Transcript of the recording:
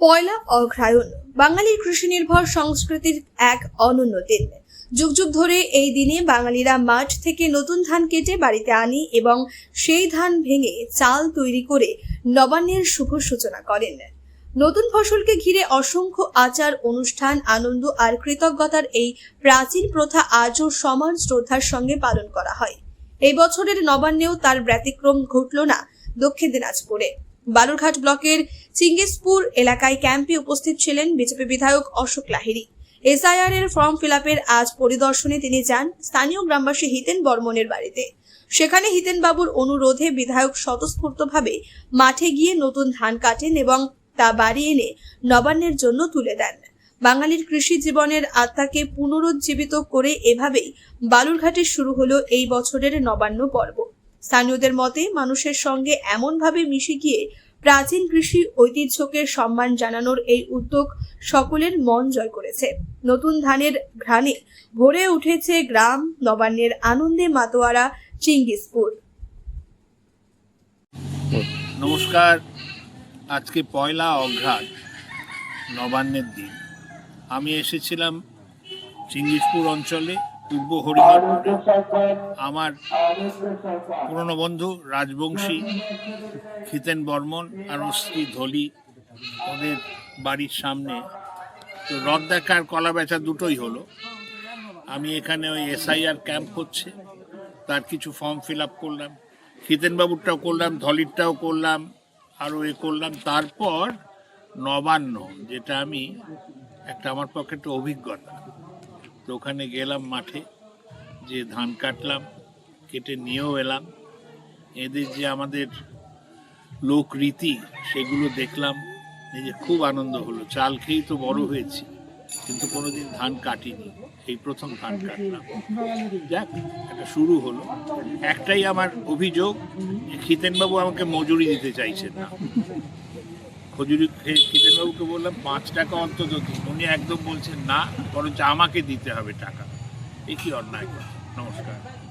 পয়লা অঘ্রায়ণ, বাঙালির কৃষি নির্ভর সংস্কৃতির এক অনন্য দিন। যুগ যুগ ধরে এই দিনে বাঙালিরা মাঠ থেকে নতুন ধান কেটে বাড়িতে আনি এবং সেই ধান ভেঙে চাল তৈরি করে নবান্নের শুভ সূচনা করেন। নতুন ফসলকে ঘিরে অসংখ্য আচার, অনুষ্ঠান, আনন্দ আর কৃতজ্ঞতার এই প্রাচীন প্রথা আজও সমান শ্রদ্ধার সঙ্গে পালন করা হয়। এই বছরের নবান্নেও তার ব্যতিক্রম ঘটল না দক্ষিণ দিনাজপুরে। বালুরঘাট ব্লকের চিঙ্গিসপুর এলাকায় ক্যাম্পে উপস্থিত ছিলেন বিজেপি বিধায়ক অশোক লাহিড়ী। এসআইআর এর ফর্ম ফিল আজ পরিদর্শনে তিনি যান স্থানীয় গ্রামবাসী হিতেন বর্মনের বাড়িতে। সেখানে হিতেন বাবুর অনুরোধে বিধায়ক স্বতঃস্ফূর্তভাবে মাঠে গিয়ে নতুন ধান কাটেন এবং তা বাড়ি এনে নবান্নের জন্য তুলে দেন। বাঙালির কৃষি জীবনের আত্মাকে পুনরুজ্জীবিত করে এভাবেই বালুরঘাটে শুরু হলো এই বছরের নবান্ন পর্ব। স্থানীয়দের মতে, মানুষের সঙ্গে এমনভাবে মিশে গিয়ে প্রাচীন কৃষি ঐতিহ্যকে সম্মান জানানোর এই উদ্যোগ সকলের মন জয় করেছে। নতুন ধানের ঘ্রাণে ভরে উঠেছে গ্রাম, নবান্নের আনন্দে মাতোয়ারা, চিঙ্গিসপুর। নমস্কার। আজকে পয়লা অঘ্রাণ, নবান্নের দিন। আমি এসেছিলাম চিঙ্গিসপুর অঞ্চলে। পূর্ব হরিহরপুরে আমার পুরনো বন্ধু রাজবংশী খিতেন বর্মন আর স্ত্রী ধলি ওদের বাড়ির সামনে। তো রথ দেখার কলা বেচা দুটোই হলো। আমি এখানে ওই এসআইআর ক্যাম্প হচ্ছে, তার কিছু ফর্ম ফিল আপ করলাম। খিতেনবাবুরটাও করলাম, ধলিরটাও করলাম, আরও এ করলাম। তারপর নবান্ন, যেটা আমি একটা আমার পক্ষে একটা অভিজ্ঞতা। তো ওখানে গেলাম মাঠে, যে ধান কাটলাম, কেটে নিয়েও এলাম। এদের যে আমাদের লোকরীতি সেগুলো দেখলাম যে খুব আনন্দ হলো। চাল খেয়েই তো বড় হয়েছি, কিন্তু কোনোদিন ধান কাটিনি, এই প্রথম ধান কাটলাম। যাক একটা শুরু হলো। একটাই আমার অভিযোগ খিতেনবাবু আমাকে মজুরি দিতে চাইছেন না। খজুরি খিতেনবাবুকে বললাম, পাঁচ টাকা অন্তত দিন উনি একদম বলছেন, না, বরঞ্চ আমাকে দিতে হবে টাকা। এ কি অন্যায় কথা? নমস্কার।